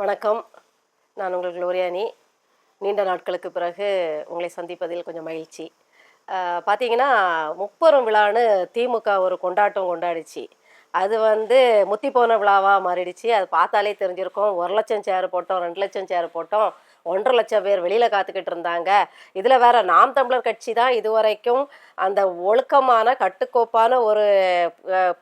வணக்கம். நான் உங்கள் குளோரியானி நீண்ட நாட்களுக்கு பிறகு உங்களை சந்திப்பதில் கொஞ்சம் மகிழ்ச்சி. பார்த்தீங்கன்னா முப்பெரும் விழான்னு திமுக ஒரு கொண்டாட்டம் கொண்டாடிச்சு. அது வந்து முத்தி போன விழாவாக மாறிடுச்சு. அது பார்த்தாலே தெரிஞ்சிருக்கும். ஒரு லட்சம் சேர் போட்டோம் ரெண்டு லட்சம் சேர் போட்டோம். ஒன்றரை லட்சம் பேர் வெளியில் காத்துக்கிட்டு இருந்தாங்க. இதில் வேற நாம் தமிழர் கட்சி தான் இதுவரைக்கும் அந்த ஒழுக்கமான கட்டுக்கோப்பான ஒரு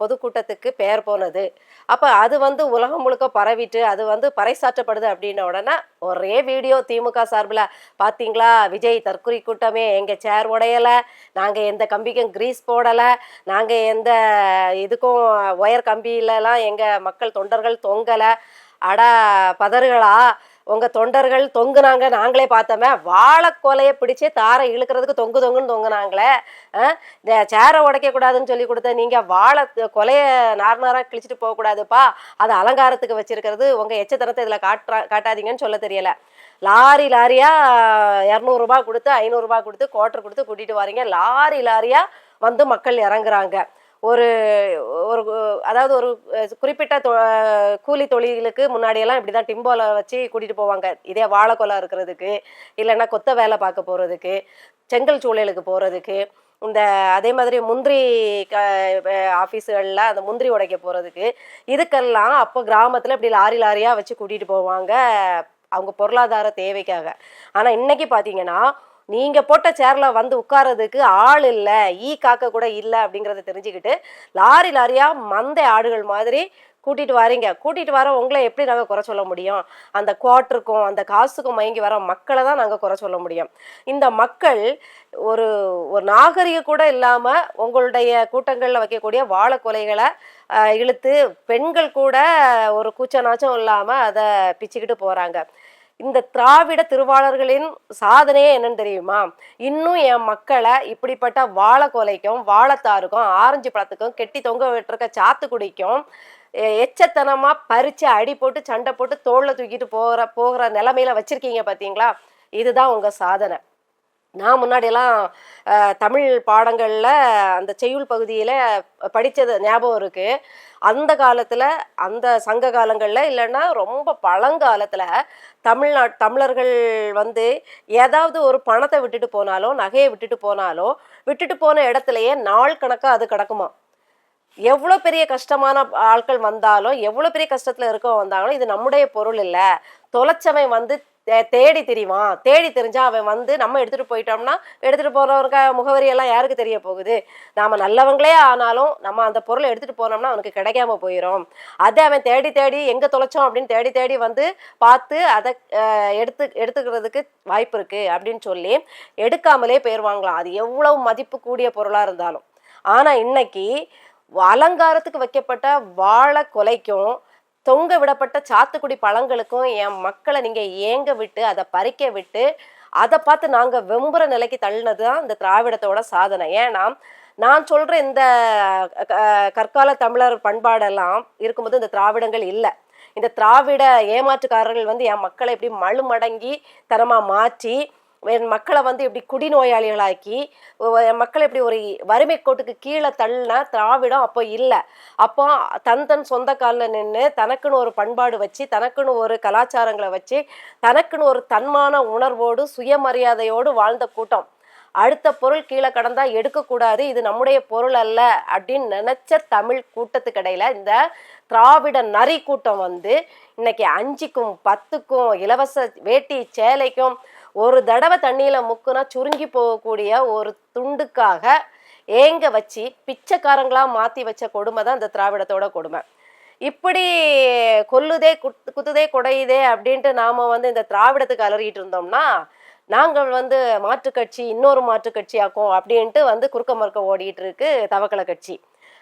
பொதுக்கூட்டத்துக்கு பெயர் போனது. அப்போ அது வந்து உலகம் முழுக்க பரவிட்டு அது வந்து பறைசாற்றப்படுது அப்படின்ன உடனே ஒரே வீடியோ திமுக சார்பில் பார்த்தீங்களா விஜய் தற்கொலை கூட்டமே எங்கள் சேர் உடையலை நாங்கள் எந்த கம்பிக்கும் கிரீஸ் போடலை நாங்கள் எந்த இதுக்கும் ஒயர் கம்பியிலலாம் எங்கள் மக்கள் தொண்டர்கள் தொங்கலை அட பதறுகளா? உங்கள் தொண்டர்கள் தொங்குனாங்க நாங்களே பார்த்தோமே. வாழைக்கொலையை பிடிச்சி தாரை இழுக்கிறதுக்கு தொங்கு தொங்குன்னு தொங்குனாங்களே. இந்த சேரை உடைக்கக்கூடாதுன்னு சொல்லி கொடுத்த நீங்கள் வாழை கொலையை நார் நாராக கிழிச்சிட்டு போகக்கூடாதுப்பா அது அலங்காரத்துக்கு வச்சிருக்கிறது. உங்கள் எச்சத்தனத்தை இதில் காட்டுறா காட்டாதீங்கன்னு சொல்ல தெரியல. லாரி லாரியாக இரநூறுபா கொடுத்து ஐநூறுரூபா கொடுத்து குவார்டர் கொடுத்து கூட்டிகிட்டு வரீங்க. லாரி லாரியாக வந்து மக்கள் இறங்குறாங்க. ஒரு ஒரு அதாவது ஒரு குறிப்பிட்ட தொ- கூலி தொழிலுக்கு முன்னாடியெல்லாம் இப்படி தான் டிம்போல வச்சு கூட்டிகிட்டு போவாங்க. இதே வாழைக்கொலை இருக்கிறதுக்கு இல்லைன்னா கொத்த வேலை பார்க்க போகிறதுக்கு செங்கல் சூழலுக்கு போகிறதுக்கு இந்த அதே மாதிரி முந்திரி க ஆஃபீஸுகளில் அந்த முந்திரி உடைக்க போகிறதுக்கு இதுக்கெல்லாம் அப்போ கிராமத்தில் இப்படி லாரி லாரியாக வச்சு கூட்டிகிட்டு போவாங்க அவங்க பொருளாதார தேவைக்காக. ஆனால் இன்றைக்கி பார்த்தீங்கன்னா நீங்க போட்ட சேர்ல வந்து உட்காரதுக்கு ஆள் இல்லை ஈ காக்க கூட இல்லை அப்படிங்கறத தெரிஞ்சுக்கிட்டு லாரி லாரியா மந்தை ஆடுகள் மாதிரி கூட்டிட்டு வாரீங்க. கூட்டிட்டு வர உங்களை எப்படி நாங்க குறை சொல்ல முடியும்? அந்த குவார்ட்டருக்கும் அந்த காசுக்கும் மயங்கி வர மக்களை தான் நாங்க குறை சொல்ல முடியும். இந்த மக்கள் ஒரு ஒரு நாகரிக கூட இல்லாம உங்களுடைய கூட்டங்கள்ல வைக்கக்கூடிய வாழை கொலைகளை இழுத்து பெண்கள் கூட ஒரு கூச்ச நாச்சம் இல்லாம அதை பிச்சுக்கிட்டு போறாங்க. இந்த திராவிட திருவாளர்களின் சாதனையே என்னன்னு தெரியுமா? இன்னும் என் மக்களை இப்படிப்பட்ட வாழை வாழத்தாருக்கும் வாழைத்தாருக்கும் ஆரஞ்சு பழத்துக்கும் கெட்டி தொங்க விட்டுருக்க சாத்துக்குடிக்கும் குடிக்கும் எச்சத்தனமா பறிச்சு அடி போட்டு சண்டை போட்டு தோளில் தூக்கிட்டு போகிற போகிற நிலைமையில வச்சிருக்கீங்க பாத்தீங்களா? இதுதான் உங்க சாதனை. நான் முன்னாடியெல்லாம் தமிழ் பாடங்களில் அந்த செய்யுள் பகுதியில் படித்தது ஞாபகம் இருக்குது அந்த காலத்தில் அந்த சங்க காலங்களில் இல்லைன்னா ரொம்ப பழங்காலத்தில் தமிழ்நாட் தமிழர்கள் வந்து ஏதாவது ஒரு பணத்தை விட்டுட்டு போனாலோ நகையை விட்டுட்டு போனாலோ விட்டுட்டு போன இடத்துலையே நாள் கணக்காக அது கிடக்குமா எவ்வளோ பெரிய கஷ்டமான ஆட்கள் வந்தாலும் எவ்வளோ பெரிய கஷ்டத்தில் இருக்க வந்தாலும் இது நம்முடைய பொருள் இல்லை. தொலைச்சவன் வந்து தேடி திரிவான். தேடி தெரிஞ்சா அவன் வந்து நம்ம எடுத்துகிட்டு போயிட்டோம்னா எடுத்துகிட்டு போகிறவங்க முகவரி எல்லாம் யாருக்கு தெரிய போகுது? நாம் நல்லவங்களே ஆனாலும் நம்ம அந்த பொருளை எடுத்துகிட்டு போனோம்னா அவனுக்கு கிடைக்காம போயிடும் அதை அவன் தேடி தேடி எங்கே தொலைச்சோம் அப்படின்னு தேடி தேடி வந்து பார்த்து அதை எடுத்து எடுத்துக்கிறதுக்கு வாய்ப்பு இருக்குது அப்படின்னு சொல்லி எடுக்காமலே போயிடுவாங்களாம் அது எவ்வளவு மதிப்பு கூடிய பொருளாக இருந்தாலும். ஆனால் இன்னைக்கு அலங்காரத்துக்கு வைக்கப்பட்ட வாழை கொலைக்கும் தொங்க விடப்பட்ட சாத்துக்குடி பழங்களுக்கும் என் மக்களை நீங்க ஏங்க விட்டு அதை பறிக்க விட்டு அதை பார்த்து நாங்க வெம்புற நிலைக்கு தள்ளினது தான் இந்த திராவிடத்தோட சாதனை. ஏன்னா நான் சொல்ற இந்த கற்கால தமிழர் பண்பாடெல்லாம் இருக்கும்போது இந்த திராவிடங்கள் இல்லை. இந்த திராவிட ஏமாற்றுக்காரர்கள் வந்து என் மக்களை எப்படி மழுமடங்கி தரமா மாற்றி என் மக்களை வந்து இப்படி குடிநோயாளிகளாக்கி என் மக்களை இப்படி ஒரு வறுமை கோட்டுக்கு கீழே தள்ளின திராவிடம் அப்போ இல்லை. அப்போ தன் தன் சொந்த காலில் நின்று தனக்குன்னு ஒரு பண்பாடு வச்சு தனக்குன்னு ஒரு கலாச்சாரங்களை வச்சு தனக்குன்னு ஒரு தன்மான உணர்வோடு சுயமரியாதையோடு வாழ்ந்த கூட்டம். அடுத்த பொருள் கீழே கடந்தா எடுக்கக்கூடாது இது நம்முடைய பொருள் அல்ல அப்படின்னு நினைச்ச தமிழ் கூட்டத்துக்கு இடையில இந்த திராவிட நரி கூட்டம் வந்து இன்னைக்கு அஞ்சுக்கும் பத்துக்கும் இலவச வேட்டி சேலைக்கும் ஒரு தடவை தண்ணியில முக்குனா சுருங்கி போகக்கூடிய ஒரு துண்டுக்காக ஏங்க வச்சு பிச்சைக்காரங்களா மாத்தி வச்ச கொடுமை தான் இந்த திராவிடத்தோட கொடுமை. இப்படி கொல்லுதே குத்து குத்துதே குடையுதே அப்படின்ட்டு நாம வந்து இந்த திராவிடத்துக்கு அலறிட்டு இருந்தோம்னா நாங்கள் வந்து மாற்றுக் கட்சி இன்னொரு மாற்றுக் கட்சியாக்கும் அப்படின்ட்டு வந்து குறுக்க மறுக்க ஓடிட்டு இருக்கு தவக்கல கட்சி.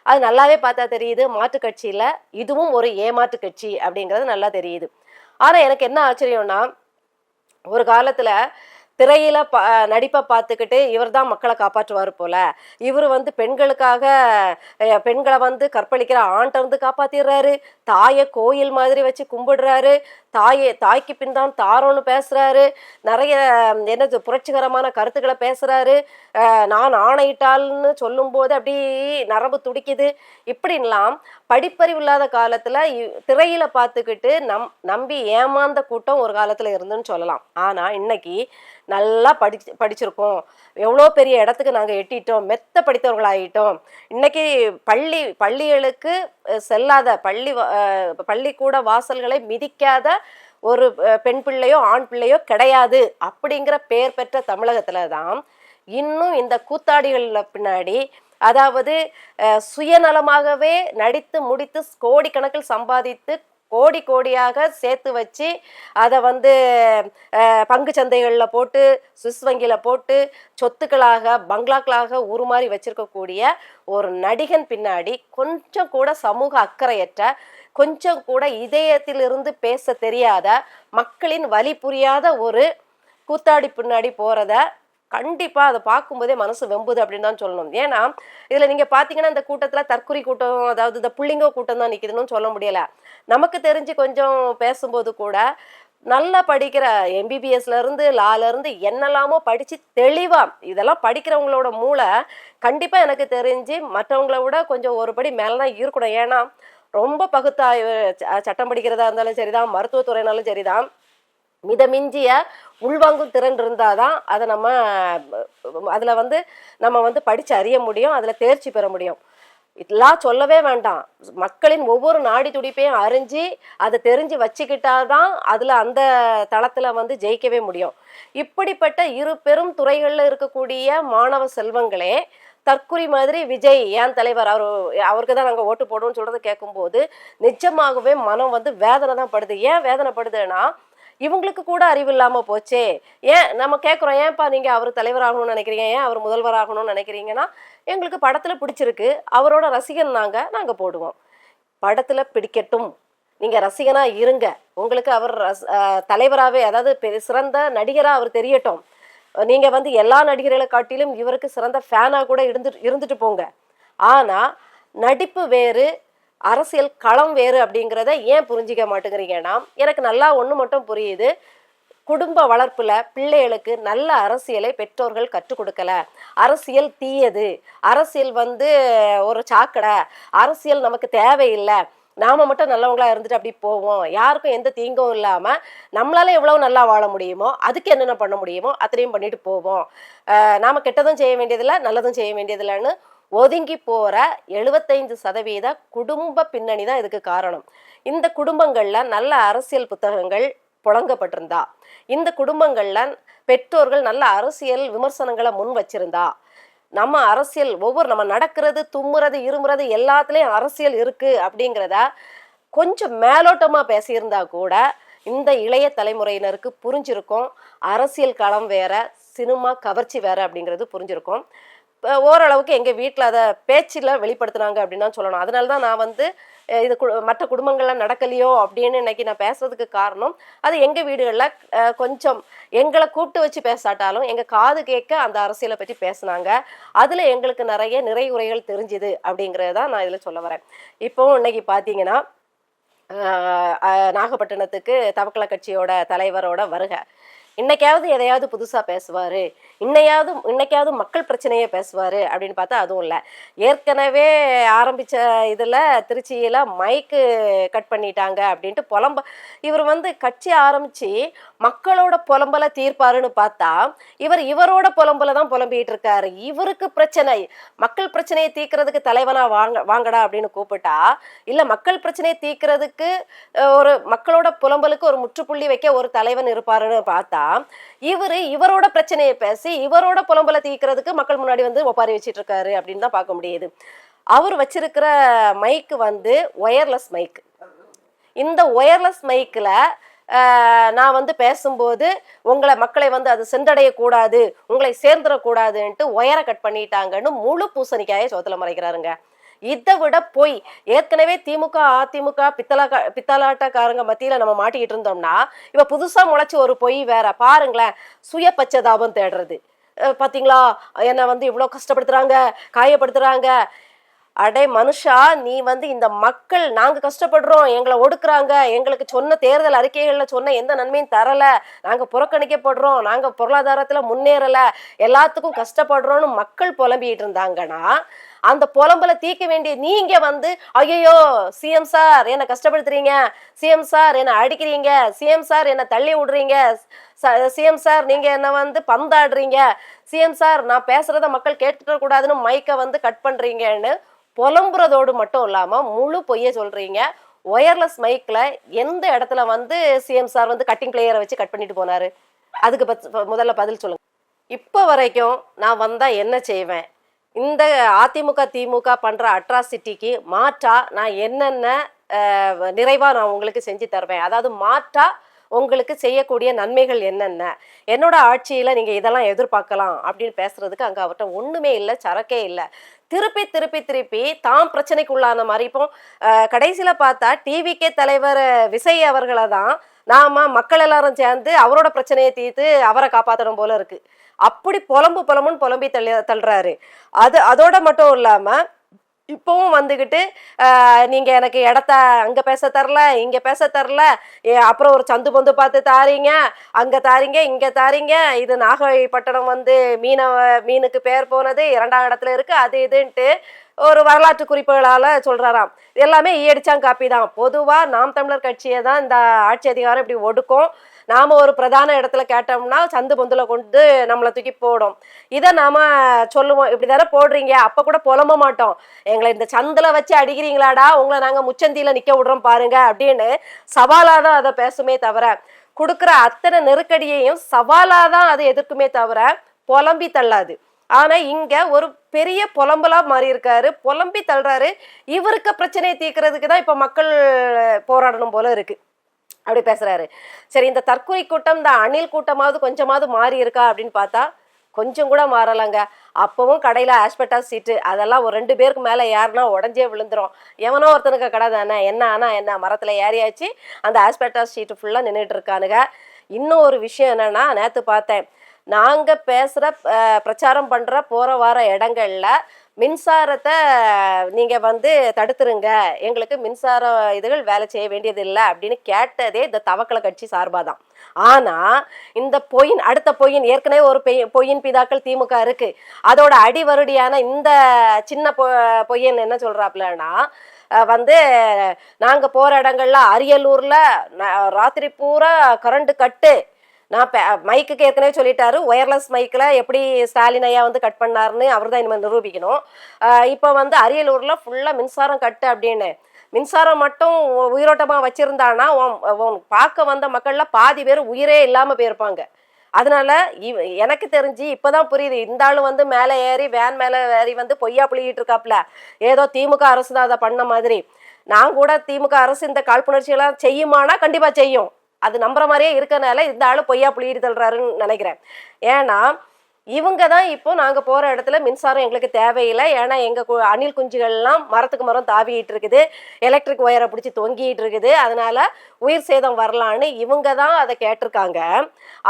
அது நல்லாவே பார்த்தா தெரியுது மாற்றுக் கட்சியில இதுவும் ஒரு ஏமாற்று கட்சி அப்படிங்கிறது நல்லா தெரியுது. ஆனா எனக்கு என்ன ஆச்சரியம்னா ஒரு காலத்துல திரையில ப நடிப்பை பார்த்துக்கிட்டு இவர் தான் மக்களை காப்பாற்றுவார் போல. இவர் வந்து பெண்களுக்காக பெண்களை வந்து கற்பழிக்கிற ஆண்டை வந்து காப்பாத்திடுறாரு. தாயை கோயில் மாதிரி வச்சு கும்பிடுறாரு. தாயே தாய்க்கு பின் தான் தாரோன்னு பேசுறாரு. நிறைய என்னது புரட்சிகரமான கருத்துக்களை பேசுறாரு. நான் ஆணையிட்டால்னு சொல்லும்போது அப்படி நரம்பு துடிக்குது. இப்படின்லாம் படிப்பறிவு இல்லாத காலத்துல திரையில் திரையில பார்த்துக்கிட்டு நம் நம்பி ஏமாந்த கூட்டம் ஒரு காலத்துல இருந்துன்னு சொல்லலாம். ஆனா இன்னைக்கு நல்லா படி படிச்சிருக்கோம். எவ்வளோ பெரிய இடத்துக்கு நாங்கள் எட்டிட்டோம். மெத்த படித்தவர்களாயிட்டோம். இன்னைக்கு பள்ளி பள்ளிகளுக்கு செல்லாத பள்ளி பள்ளிக்கூட வாசல்களை மிதிக்காத ஒரு பெண் பிள்ளையோ ஆண் பிள்ளையோ கிடையாது அப்படிங்கிற பெயர் பெற்ற தமிழகத்துல தான் இன்னும் இந்த கூத்தாடிகள் பின்னாடி அதாவது சுயநலமாகவே நடித்து முடித்து கோடிக்கணக்கில் சம்பாதித்து கோடி கோடியாக சேர்த்து வச்சு அதை வந்து பங்கு சந்தைகளில் போட்டு சுவிஸ் வங்கியில் போட்டு சொத்துக்களாக பங்களாக்களாக உருமாறி வச்சிருக்கக்கூடிய ஒரு நடிகன் பின்னாடி கொஞ்சம் கூட சமூக அக்கறையற்ற கொஞ்சம் கூட இதயத்திலிருந்து பேச தெரியாத மக்களின் வழி புரியாத ஒரு கூத்தாடி பின்னாடி போகிறத கண்டிப்பாக அதை பார்க்கும்போதே மனசு வெம்புது அப்படின்னு தான் சொல்லணும். ஏன்னா இதில் நீங்கள் பார்த்தீங்கன்னா இந்த கூட்டத்தில் தற்குறி கூட்டம் அதாவது இந்த புள்ளிங்க கூட்டம் தான் நிற்கிதுன்னு சொல்ல முடியல. நமக்கு தெரிஞ்சு கொஞ்சம் பேசும்போது கூட நல்லா படிக்கிற எம்பிபிஎஸ்லேருந்து லாலேருந்து என்னெல்லாமோ படித்து தெளிவாக இதெல்லாம் படிக்கிறவங்களோட மூளை கண்டிப்பாக எனக்கு தெரிஞ்சு மற்றவங்கள விட கொஞ்சம் ஒரு படி மேலே தான் இருக்கணும். ஏன்னா ரொம்ப பகுத்தாய்வு ச- சட்டம் படிக்கிறதா இருந்தாலும் சரிதான் மருத்துவத்துறைனாலும் சரிதான். மிதமிஞ்சிய உள்வாங்கும் திறன் இருந்தாதான் அதை நம்ம அதில் வந்து நம்ம வந்து படித்து அறிய முடியும் அதில் தேர்ச்சி பெற முடியும். இதெல்லாம் சொல்லவே வேண்டாம். மக்களின் ஒவ்வொரு நாடி துடிப்பையும் அறிஞ்சு அதை தெரிஞ்சு வச்சுக்கிட்டாதான் அதில் அந்த தளத்தில் வந்து ஜெயிக்கவே முடியும். இப்படிப்பட்ட இரு பெரும் துறைகளில் இருக்கக்கூடிய மாணவ செல்வங்களே தற்குறி மாதிரி விஜய் ஏன் தலைவர்? அவர் அவருக்கு தான் நாங்கள் ஓட்டு போடுவோம்னு சொல்கிறத கேட்கும்போது நிஜமாகவே மனம் வந்து வேதனை தான் படுது. ஏன் வேதனைப்படுதுன்னா இவங்களுக்கு கூட அறிவு இல்லாம போச்சே. ஏன்? நம்ம கேட்குறோம் ஏன்ப்பா நீங்க அவர் தலைவராகணும்னு நினைக்கிறீங்க? ஏன் அவர் முதல்வராகணும்னு நினைக்கிறீங்கன்னா? எங்களுக்கு படத்துல பிடிச்சிருக்கு. அவரோட ரசிகன் நாங்க நாங்க போடுவோம். படத்துல பிடிக்கட்டும். நீங்க ரசிகனா இருங்க. உங்களுக்கு அவர் ரஸ்- தலைவராகவே அதாவது பெ- சிறந்த நடிகரா அவர் தெரியட்டும். நீங்க வந்து எல்லா நடிகர்களை காட்டிலும் இவருக்கு சிறந்த ஃபேனா கூட இருந்துட்டு இருந்துட்டு போங்க. ஆனா நடிப்பு வேறு அரசியல் களம் வேறு அப்படிங்கிறத ஏன் புரிஞ்சிக்க மாட்டேங்கிறீங்கன்னா எனக்கு நல்லா ஒன்று மட்டும் புரியுது. குடும்ப வளர்ப்பில் பிள்ளைகளுக்கு நல்ல அரசியலை பெற்றோர்கள் கற்றுக் கொடுக்கல. அரசியல் தீயது. அரசியல் வந்து ஒரு சாக்கடை. அரசியல் நமக்கு தேவையில்லை. நாம மட்டும் நல்லவங்களா இருந்துட்டு அப்படி போவோம். யாருக்கும் எந்த தீங்கும் இல்லாம நம்மளால எவ்வளவு நல்லா வாழ முடியுமோ அதுக்கு என்னென்ன பண்ண முடியுமோ அத்தனையும் பண்ணிட்டு போவோம். நாம் நாம கெட்டதும் செய்ய வேண்டியதில்லை நல்லதும் செய்ய வேண்டியதில்லைன்னு ஒதுங்கி போற எழுபத்தைந்து சதவீத குடும்ப பின்னணி தான் இதுக்கு காரணம். இந்த குடும்பங்கள்ல நல்ல அரசியல் புத்தகங்கள் புழங்கப்பட்டிருந்தா. இந்த குடும்பங்கள்ல பெற்றோர்கள் நல்ல அரசியல் விமர்சனங்களை முன் வச்சிருந்தா. நம்ம அரசியல் ஒவ்வொரு நம்ம நடக்கிறது தும்முறது இருமுறது எல்லாத்துலேயும் அரசியல் இருக்கு அப்படிங்கிறத கொஞ்சம் மேலோட்டமாக பேசியிருந்தா கூட இந்த இளைய தலைமுறையினருக்கு புரிஞ்சிருக்கும். அரசியல் களம் வேற சினிமா கவர்ச்சி வேற அப்படிங்கிறது புரிஞ்சிருக்கும். ஓரளவுக்கு எங்கள் வீட்டில் அதை பேச்சில் வெளிப்படுத்துனாங்க அப்படின்னு தான் சொல்லணும். அதனால தான் நான் வந்து இது கு- மற்ற குடும்பங்கள்லாம் நடக்கலையோ அப்படின்னு இன்னைக்கு நான் பேசுறதுக்கு காரணம் அது எங்கள் வீடுகளில் கொஞ்சம் எங்களை கூப்பிட்டு வச்சு பேசாட்டாலும் எங்கள் காது கேட்க அந்த அரசியலை பற்றி பேசுனாங்க. அதில் எங்களுக்கு நிறைய நிறைகுறைகள் தெரிஞ்சுது அப்படிங்கிறத தான் நான் இதில் சொல்ல வரேன். இப்போ இன்னைக்கு பார்த்தீங்கன்னா நாகப்பட்டினத்துக்கு தவக்கல கட்சியோட தலைவரோட வருகை. இன்னைக்காவது எதையாவது புதுசாக பேசுவார். இன்னையாவது இன்னைக்காவது மக்கள் பிரச்சனையை பேசுவார் அப்படின்னு பார்த்தா அதுவும் இல்லை. ஏற்கனவே ஆரம்பிச்ச இதில் திருச்சியில் மைக்கு கட் பண்ணிட்டாங்க அப்படின்ட்டு புலம்ப இவர் வந்து கட்சி ஆரம்பித்து மக்களோட புலம்பலை தீர்ப்பாருன்னு பார்த்தா இவர் இவரோட புலம்பலை தான் புலம்பிகிட்டு இருக்காரு. இவருக்கு பிரச்சனை. மக்கள் பிரச்சனையை தீர்க்கறதுக்கு தலைவனாக வாங்க வாங்கடா அப்படின்னு கூப்பிட்டா இல்லை மக்கள் பிரச்சனையை தீர்க்கறதுக்கு ஒரு மக்களோட புலம்பலுக்கு ஒரு முற்றுப்புள்ளி வைக்க ஒரு தலைவன் இருப்பாருன்னு பார்த்தா இவர் இவரோட பிரச்சனையை பேசி இவரோட புலம்பலை தீக்கிறதுக்கு மக்கள் முன்னாடி வந்து ஒப்பாரி வச்சிட்டு இருக்காரு அப்படின்னு தான் பார்க்க முடியுது. அவர் வச்சிருக்கிற மைக்கு வந்து ஒயர்லெஸ் மைக் இந்த ஒயர்லெஸ் மைக்கில் நான் வந்து பேசும்போது உங்களை மக்களை வந்து அது சென்றடையக்கூடாது உங்களை சேர்ந்துடக்கூடாதுன்ட்டு ஒயரை கட் பண்ணிட்டாங்கன்னு முழு பூசணிக்காயை சோத்துல மறைக்கிறாருங்க. இதை விட போய் ஏற்கனவே திமுக அதிமுக பித்தலா பித்தலாட்டக்காரங்க மத்தியில நம்ம மாட்டிக்கிட்டு இருந்தோம்னா இப்போ புதுசா முளைச்சு ஒரு பொய் வேற. பாருங்களேன் சுய பச்சதாபம் தேடுறது. பார்த்தீங்களா பாத்தீங்களா? என்னை வந்து இவ்வளோ கஷ்டப்படுத்துறாங்க காயப்படுத்துறாங்க. அடே மனுஷா நீ வந்து இந்த மக்கள் நாங்க கஷ்டப்படுறோம் எங்களை ஒடுக்குறாங்க. எங்களுக்கு சொன்ன தேர்தல் அறிக்கைகள்ல சொன்ன எந்த நன்மையும் தரல. நாங்க புறக்கணிக்கப்படுறோம் நாங்க பொருளாதாரத்துல முன்னேறல. எல்லாத்துக்கும் கஷ்டப்படுறோம்னு மக்கள் புலம்பிட்டு இருந்தாங்கன்னா அந்த புலம்பல தீர்க்க வேண்டிய நீங்க வந்து ஐயோ சிஎம் சார் என்ன கஷ்டப்படுத்துறீங்க. சிஎம் சார் என்ன அடிக்கிறீங்க. சிஎம் சார் என்ன தள்ளி விடுறீங்க. சிஎம் சார் நீங்க என்ன வந்து பந்தாடுறீங்க. சிஎம் சார் நான் பேசுறத மக்கள் கேட்டுக்க கூடாதுன்னு மைக்கை வந்து கட் பண்றீங்கன்னு புலம்புறதோடு மட்டும் இல்லாம முழு பொய்ய சொல்றீங்க. ஒயர்லெஸ் மைக்ல எந்த இடத்துல வந்து சிஎம் சார் வந்து கட்டிங் பிளேயரை வச்சு கட் பண்ணிட்டு போனாரு? அதுக்கு முதல்ல பதில் சொல்லுங்க. இப்போ வரைக்கும் நான் வந்தா என்ன செய்வேன்? இந்த அதிமுக திமுக பண்ற அட்ராசிட்டிக்கு மாற்றா நான் என்னென்ன நிறைவாக நிறைவா நான் உங்களுக்கு செஞ்சு தருவேன். அதாவது மாற்றா உங்களுக்கு செய்யக்கூடிய நன்மைகள் என்னென்ன? என்னோட ஆட்சியில நீங்க இதெல்லாம் எதிர்பார்க்கலாம் அப்படின்னு பேசுறதுக்கு அங்க அவர்கிட்ட ஒண்ணுமே இல்லை சரக்கே இல்லை. திருப்பி திருப்பி திருப்பி தாம் பிரச்சனைக்குள்ளான மாதிரி இப்போ கடைசியில் கடைசியில பார்த்தா டிவிகே தலைவர் விசய் அவர்களை தான் நாம மக்கள் எல்லாரும் சேர்ந்து அவரோட பிரச்சனையை தீர்த்து அவரை காப்பாற்றணும் போல இருக்கு. அப்படி புலம்பு புலம்புன்னு புலம்பி தள்ளி தள்ளுறாரு. அது அதோட மட்டும் இல்லாம இப்பவும் வந்துக்கிட்டு நீங்கள் நீங்க எனக்கு இடத்த அங்க பேச தரல இங்க பேச தரல ஏ, அப்புறம் ஒரு சந்து பொந்து பார்த்து தாரீங்க அங்க தாரீங்க இங்க தாரீங்க இது நாகப்பட்டினம் வந்து மீனவ மீனுக்கு பேர் போனது இரண்டாம் இடத்துல இருக்கு அது இதுன்ட்டு ஒரு வரலாற்று குறிப்புகளால சொல்றாராம். எல்லாமே ஈயடிச்சான் காப்பி தான். பொதுவா நாம் தமிழர் கட்சியை தான் இந்த ஆட்சி அதிகாரம் இப்படி ஒடுக்கும். நாம ஒரு பிரதான இடத்துல கேட்டோம்னா சந்து பொந்துல கொண்டு நம்மளை தூக்கி போடும். இதை நாம சொல்லுவோம். இப்படி தானே போடுறீங்க? அப்ப கூட புலம்ப மாட்டோம். எங்களை இந்த சந்தில வச்சு அடிக்கிறீங்களாடா உங்களை நாங்க முச்சந்தியில நிக்க விடுறோம் பாருங்க அப்படின்னு சவாலா தான் அதை பேசுமே தவிர கொடுக்குற அத்தனை நெருக்கடியையும் சவாலா தான் அதை எதிர்க்குமே தவிர புலம்பி தள்ளாது. ஆனா இங்க ஒரு பெரிய புலம்பலா மாறி இருக்காரு புலம்பி தள்ளுறாரு. இவருக்கு பிரச்சனையை தீர்க்கறதுக்கு தான் இப்ப மக்கள் போராடணும் போல இருக்கு. அப்படி பேசுறாரு. சரி இந்த தற்கொலை கூட்டம் இந்த அணில் கூட்டமாவது கொஞ்சமாவது மாறி இருக்கா அப்படின்னு பார்த்தா கொஞ்சம் கூட மாறலைங்க. அப்பவும் கடையில் ஆஸ்பெட்டாஸ் சீட்டு அதெல்லாம் ஒரு ரெண்டு பேருக்கு மேலே ஏறினா உடஞ்சே விழுந்துரும். எவனோ ஒருத்தனுக்கு கடை தானே என்ன ஆனா என்ன மரத்தில் ஏறியாச்சு அந்த ஆஸ்பெட்டாஸ் சீட்டு ஃபுல்லாக நின்றுட்டு இருக்கானுங்க. இன்னும் ஒரு விஷயம் என்னன்னா நேற்று பார்த்தேன் நாங்கள் பேசுகிற பிரச்சாரம் பண்ணுற போகிற வார இடங்கள்ல மின்சாரத்தை நீங்கள் வந்து தடுத்துருங்க. எங்களுக்கு மின்சார இதுகள் வேலை செய்ய வேண்டியது இல்லை அப்படின்னு கேட்டதே இந்த தவக்கலை கட்சி சார்பாக தான் ஆனால் இந்த பொயின் அடுத்த பொயின் ஏற்கனவே ஒரு பெய் பொய்யின் பிதாக்கள் திமுக இருக்கு. அதோட அடிவருடியான இந்த சின்ன பொ பொய்யன் என்ன சொல்கிறாப்புலன்னா வந்து நாங்கள் போகிற இடங்கள்ல அரியலூரில் ராத்திரி பூரா கரண்ட் கட்டு. நான் பே- மைக்குக்கு ஏற்கனவே சொல்லிட்டாரு ஒயர்லெஸ் மைக்கில் எப்படி ஸ்டாலின் ஐயா வந்து கட் பண்ணாருன்னு அவர் தான் இனிமேல் நிரூபிக்கணும். இப்போ வந்து அரியலூரில் ஃபுல்லாக மின்சாரம் கட்டு அப்படின்னு. மின்சாரம் மட்டும் உயிரோட்டமாக வச்சுருந்தானா பார்க்க வந்த மக்கள்லாம் பாதி பேர் உயிரே இல்லாமல் போயிருப்பாங்க. அதனால இவ எனக்கு தெரிஞ்சு இப்போதான் புரியுது இந்த ஆள் வந்து மேலே ஏறி வேன் மேலே ஏறி வந்து பொய்யா புளிக்கிட்டு இருக்காப்ல. ஏதோ திமுக அரசு தான் அதை பண்ண மாதிரி. நான் கூட திமுக அரசு இந்த காழ்ப்புணர்ச்சியெல்லாம் செய்யுமானா கண்டிப்பாக செய்யும். அது நம்புற மாதிரியே இருக்கனால இந்த ஆளு பொய்யா புளியிட்டு தள்ளுறாருன்னு நினைக்கிறேன். ஏன்னா இவங்க தான் இப்போ நாங்கள் போகிற இடத்துல மின்சாரம் எங்களுக்கு தேவையில்லை. ஏன்னா எங்கள் அணில் குஞ்சுகள்லாம் மரத்துக்கு மரம் தாவிட்டு இருக்குது. எலக்ட்ரிக் ஒயரை பிடிச்சி தொங்கிட்டு இருக்குது. அதனால உயிர் சேதம் வரலான்னு இவங்க தான் அதை கேட்டிருக்காங்க.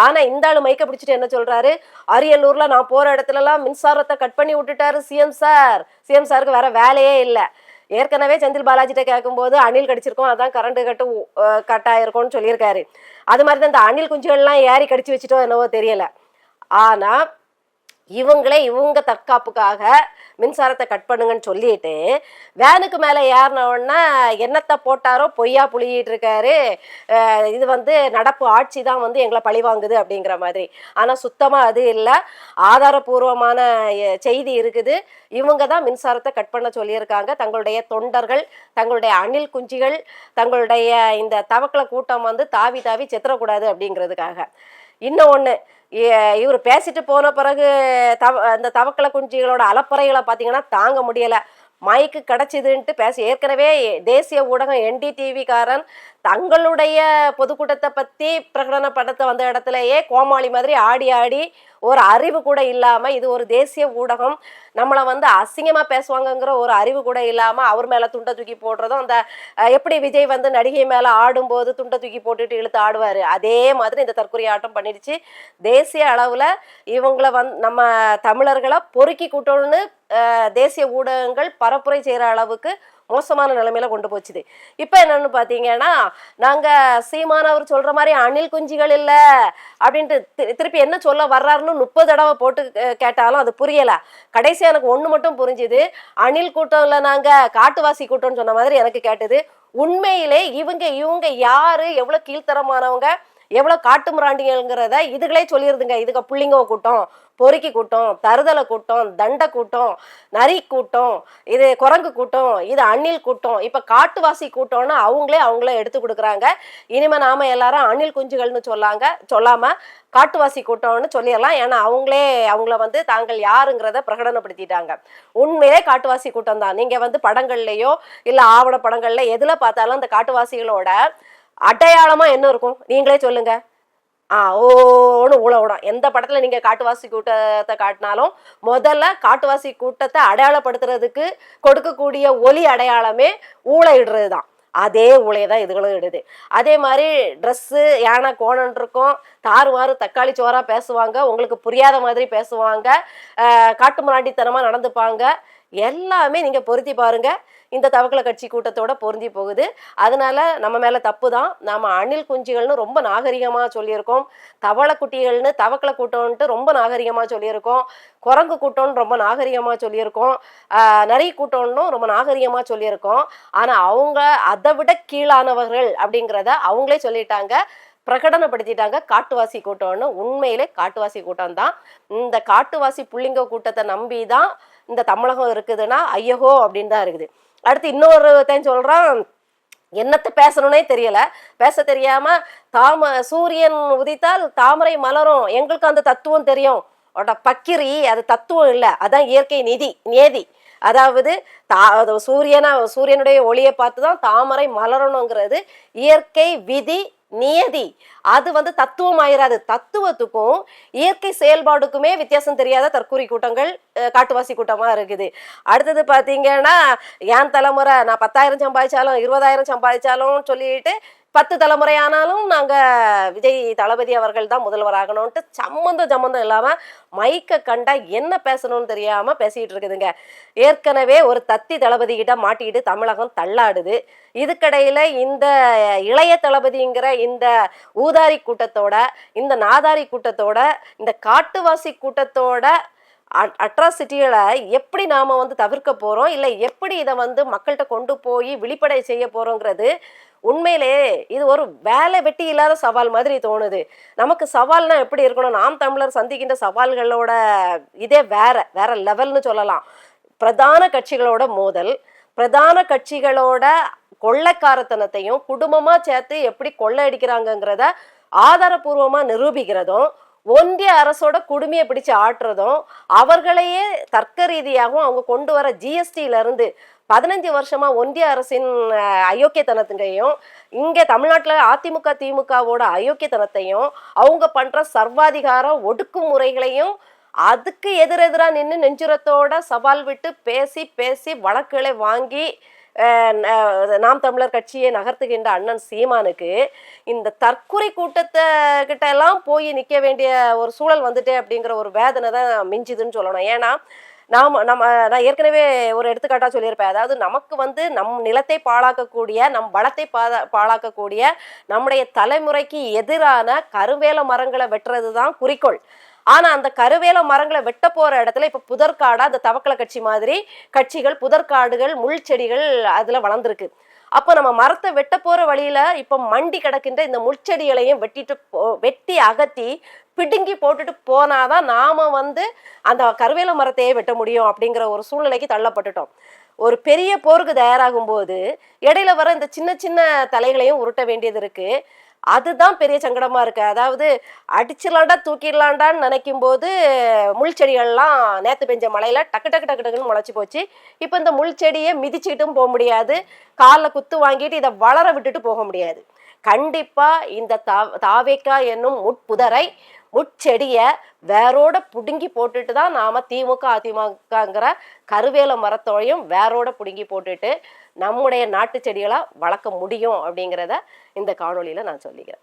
ஆனால் இந்த ஆளு மைக்க பிடிச்சிட்டு என்ன சொல்கிறாரு அரியலூரில் நான் போகிற இடத்துலலாம் மின்சாரத்தை கட் பண்ணி விட்டுட்டாரு சிஎம் சார் சிஎம் சாருக்கு வேற வேலையே இல்லை. ஏற்கனவே செந்தில் பாலாஜிட்ட கேட்கும்போது அணில் கடிச்சிருக்கோம் அதான் கரண்ட் கட்டு கட்டாயிருக்கும்னு சொல்லியிருக்காரு. அது மாதிரி தான் இந்த அணில் குஞ்சுகள்லாம் ஏறி கடிச்சு வச்சுட்டோம் என்னவோ தெரியல. ஆனா இவங்களே இவங்க தற்காப்புக்காக மின்சாரத்தை கட் பண்ணுங்கன்னு சொல்லிட்டு வேனுக்கு மேலே ஏறினவுடனே என்னத்தை போட்டாரோ பொய்யா புளியிட்டு இருக்காரு. இது வந்து நடப்பு ஆட்சி தான் வந்து எங்களை பழி வாங்குது அப்படிங்கிற மாதிரி. ஆனால் சுத்தமாக அது இல்லை. ஆதாரபூர்வமான செய்தி இருக்குது. இவங்க தான் மின்சாரத்தை கட் பண்ண சொல்லியிருக்காங்க. தங்களுடைய தொண்டர்கள் தங்களுடைய அணில் குஞ்சுகள் தங்களுடைய இந்த தவக்கல கூட்டம் வந்து தாவி தாவி செத்துறக்கூடாது அப்படிங்கிறதுக்காக. இன்னும் ஒன்று இவர் பேசிட்டு போன பிறகு தவ அந்த தவக்கலை குஞ்சிகளோட அலப்பறைகளை பார்த்தீங்கன்னா தாங்க முடியலை. மைக்கு கிடைச்சிதுன்ட்டு பேச ஏற்கனவே தேசிய ஊடகம் என்டிடிவிக்காரன் தங்களுடைய பொதுக்கூட்டத்தை பற்றி பிரகடனப்படுத்த வந்த இடத்துலயே கோமாளி மாதிரி ஆடி ஆடி ஒரு அறிவு கூட இல்லாமல் இது ஒரு தேசிய ஊடகம் நம்மளை வந்து அசிங்கமாக பேசுவாங்கங்கிற ஒரு அறிவு கூட இல்லாமல் அவர் மேலே துண்டை தூக்கி போடுறதும் அந்த எப்படி விஜய் வந்து நடிகை மேலே ஆடும்போது துண்டை தூக்கி போட்டுட்டு இழுத்து ஆடுவார் அதே மாதிரி இந்த தற்கொலை ஆட்டம் பண்ணிடுச்சு. தேசிய அளவில் இவங்கள வந் நம்ம தமிழர்களை பொறுக்கி கூட்டணும்னு தேசிய ஊடகங்கள் பரப்புரை செய்கிற அளவுக்கு மோசமான நிலைமையில கொண்டு போச்சுது. இப்போ என்னன்னு பார்த்தீங்கன்னா நாங்கள் சீமான் அவர் சொல்ற மாதிரி அணில் குஞ்சுகள் இல்லை அப்படின்ட்டு திருப்பி என்ன சொல்ல வர்றாருன்னு முப்பது தடவை போட்டு கேட்டாலும் அது புரியல. கடைசி எனக்கு ஒன்று மட்டும் புரிஞ்சுது. அணில் கூட்டம் இல்லை நாங்கள் காட்டுவாசி கூட்டம்னு சொன்ன மாதிரி எனக்கு கேட்டது உண்மையிலே இவங்க இவங்க யாரு? எவ்வளோ கீழ்த்தரமானவங்க? எவ்வளோ காட்டு மிராண்டிங்கிறத இதுகளே சொல்லிடுதுங்க இதுக்கு புள்ளிங்க கூட்டம் பொறுக்கி கூட்டம் தருதலை கூட்டம் தண்டை கூட்டம் நரி கூட்டம் இது குரங்கு கூட்டம் இது அணில் கூட்டம். இப்போ காட்டுவாசி கூட்டம்னு அவங்களே அவங்களே எடுத்து கொடுக்குறாங்க. இனிமே நாம எல்லாரும் அணில் குஞ்சுகள்னு சொல்லாங்க சொல்லாம காட்டுவாசி கூட்டம்னு சொல்லிடலாம். ஏன்னா அவங்களே அவங்கள வந்து தாங்கள் யாருங்கிறத பிரகடனப்படுத்திட்டாங்க. உண்மையிலே காட்டுவாசி கூட்டம் தான் நீங்க வந்து படங்கள்லயோ இல்ல ஆவண படங்கள்ல எதுல பார்த்தாலும் அந்த காட்டுவாசிகளோட அடையாளமா என்ன இருக்கும்? நீங்களே சொல்லுங்க. ஆ ஓன்னு ஊழவிடும் எந்த படத்துல நீங்க காட்டுவாசி கூட்டத்தை காட்டினாலும் முதல்ல காட்டுவாசி கூட்டத்தை அடையாளப்படுத்துறதுக்கு கொடுக்கக்கூடிய ஒலி அடையாளமே ஊழையிடுறது தான் அதே ஊழையை தான் இதுகளும் இடுது. அதே மாதிரி ட்ரெஸ்ஸு யானை கோணன் இருக்கும். தாறுமாறு தக்காளி சோறா பேசுவாங்க. உங்களுக்கு புரியாத மாதிரி பேசுவாங்க. காட்டு மிராண்டித்தனமா நடந்துப்பாங்க. எல்லாமே நீங்கள் பொருத்தி பாருங்கள் இந்த தவக்கல கட்சி கூட்டத்தோட பொருந்தி போகுது. அதனால நம்ம மேலே தப்பு தான். நாம் அணில் குஞ்சுகள்னு ரொம்ப நாகரிகமாக சொல்லியிருக்கோம். தவளை குட்டிகள்னு தவக்கல கூட்டம்ன்ட்டு ரொம்ப நாகரிகமாக சொல்லியிருக்கோம். குரங்கு கூட்டம்னு ரொம்ப நாகரிகமாக சொல்லியிருக்கோம். நிறைய நரி கூட்டம்னு ரொம்ப நாகரிகமாக சொல்லியிருக்கோம். ஆனால் அவங்க அதை விட கீழானவர்கள் அப்படிங்கிறத அவங்களே சொல்லிட்டாங்க. பிரகடனப்படுத்திட்டாங்க. காட்டுவாசி கூட்டம்னு உண்மையிலே காட்டுவாசி கூட்டம் தான் இந்த காட்டுவாசி புள்ளிங்க கூட்டத்தை நம்பி தான் இந்த தமிழகம் இருக்குதுன்னா ஐயகோ அப்படின்னு தான் இருக்குது. அடுத்து இன்னொருத்தன் சொல்கிறான் என்னத்தை பேசணும்னே தெரியல. பேச தெரியாம தாம சூரியன் உதித்தால் தாமரை மலரும். எங்களுக்கு அந்த தத்துவம் தெரியும். ஓட பக்கிரி அது தத்துவம் இல்லை. அதான் இயற்கை நிதி நேதி அதாவது தா அது சூரியனை சூரியனுடைய ஒளியை பார்த்து தான் தாமரை மலரணுங்கிறது இயற்கை விதி நியதி. அது வந்து தத்துவம் ஆயிராது. தத்துவத்துக்கும் இயற்கை செயல்பாடுக்குமே வித்தியாசம் தெரியாத தற்கூரி கூட்டங்கள் காட்டுவாசி கூட்டமா இருக்குது. அடுத்தது பாத்தீங்கன்னா என் தலைமுறை நான் பத்தாயிரம் சம்பாதிச்சாலும் இருபதாயிரம் சம்பாதிச்சாலும் சொல்லிட்டு பத்து தலைமுறை ஆனாலும் நாங்கள் விஜய் தளபதி அவர்கள் தான் முதல்வர் ஆகணும்ன்ட்டு சம்மந்தம் சம்மந்தம் இல்லாமல் மைக்கை கண்டா என்ன பேசணும்னு தெரியாமல் பேசிக்கிட்டு இருக்குதுங்க. ஏற்கனவே ஒரு தத்தி தளபதி கிட்ட மாட்டிக்கிட்டு தமிழகம் தள்ளாடுது. இதுக்கடையில் இந்த இளைய தளபதிங்கிற இந்த ஊதாரி கூட்டத்தோட இந்த நாதாரி கூட்டத்தோட இந்த காட்டுவாசி கூட்டத்தோட அட்ராசிட்டிகளை எப்படி நாம வந்து தவிர்க்க போறோம்? இல்லை எப்படி இதை வந்து மக்கள்கிட்ட கொண்டு போய் விழிப்படை செய்ய போறோங்கிறது உண்மையிலே இது ஒரு வேலை வெட்டி இல்லாத சவால் மாதிரி தோணுது. நமக்கு சவால்னா எப்படி இருக்கணும்? நாம் தமிழர் சந்திக்கின்ற சவால்களோட இதே வேற வேற லெவல்னு சொல்லலாம். பிரதான கட்சிகளோட மோதல் பிரதான கட்சிகளோட கொள்ளைக்காரத்தனத்தையும் குடும்பமா சேர்த்து எப்படி கொள்ளை அடிக்கிறாங்கங்கிறத ஆதாரபூர்வமா நிரூபிக்கிறதும் ஒன்றிய அரசோட குடுமையை பிடிச்சு ஆட்டுறதும் அவர்களையே தர்க்க ரீதியாகவும் அவங்க கொண்டு வர ஜிஎஸ்டியில இருந்து பதினஞ்சு வருஷமா ஒன்றிய அரசின் அஹ், அயோக்கியத்தனத்தையும் இங்கே தமிழ்நாட்டில் அதிமுக திமுகவோட அயோக்கியத்தனத்தையும் அவங்க பண்ற சர்வாதிகார ஒடுக்குமுறைகளையும் அதுக்கு எதிரெதிராக நின்று நெஞ்சுரத்தோட சவால் விட்டு பேசி பேசி வழக்குகளை வாங்கி நாம் தமிழர் கட்சியை நகர்த்துகின்ற அண்ணன் சீமானுக்கு இந்த தற்கொலை கூட்டத்தை கிட்ட எல்லாம் போய் நிற்க வேண்டிய ஒரு சூழல் வந்துட்டே அப்படிங்கிற ஒரு வேதனை தான் மிஞ்சுதுன்னு சொல்லணும். ஏன்னா நாம் நம்ம நான் ஏற்கனவே ஒரு எடுத்துக்காட்டாக சொல்லியிருப்பேன். அதாவது நமக்கு வந்து நம் நிலத்தை பாழாக்கக்கூடிய நம் வளத்தை பாதா பாழாக்கக்கூடிய நம்முடைய தலைமுறைக்கு எதிரான கருவேல மரங்களை வெட்டுறது தான் குறிக்கோள். ஆனால் அந்த கருவேல மரங்களை வெட்ட போகிற இடத்துல இப்போ புதற்காடாக அந்த தவக்கல கட்சி மாதிரி கட்சிகள் புதற்காடுகள் முள் செடிகள் அதில் வளர்ந்துருக்கு. அப்போ நம்ம மரத்தை வெட்ட போகிற வழியில் இப்போ மண்டி கிடக்கின்ற இந்த முள்செடிகளையும் வெட்டிட்டு போ- வெட்டி அகத்தி பிடுங்கி போட்டுட்டு போனாதான் நாம வந்து அந்த கருவேல மரத்தையே வெட்ட முடியும் அப்படிங்கிற ஒரு சூழ்நிலைக்கு தள்ளப்பட்டுட்டோம். ஒரு பெரிய போருக்கு தயாராகும் போது இடையில வர இந்த சின்ன சின்ன தலைகளையும் உருட்ட வேண்டியது இருக்கு. அதுதான் பெரிய சங்கடமா இருக்கு. அதாவது அடிச்சிடலாண்டா தூக்கிடலாண்டான்னு நினைக்கும் போது முள் செடிகள்லாம் நேத்து பெஞ்ச மழையில டக்கு டக்கு டக்கு டக்குன்னு முளைச்சு போச்சு. இப்போ இந்த முள் செடியை மிதிச்சிட்டும் போக முடியாது. காலில் குத்து வாங்கிட்டு இதை வளர விட்டுட்டு போக முடியாது. கண்டிப்பா இந்த தா தாவேக்கா என்னும் முட்புதரை முட்செடியை வேரோட புடுங்கி போட்டுட்டு தான் நாம திமுக அதிமுகங்கிற கருவேல மரத்தோடையும் வேரோட புடுங்கி போட்டுட்டு நம்முடைய நாட்டு செடிகளாக வளர்க்க முடியும் அப்படிங்கிறத இந்த காணொலியில் நான் சொல்லிக்கிறேன்.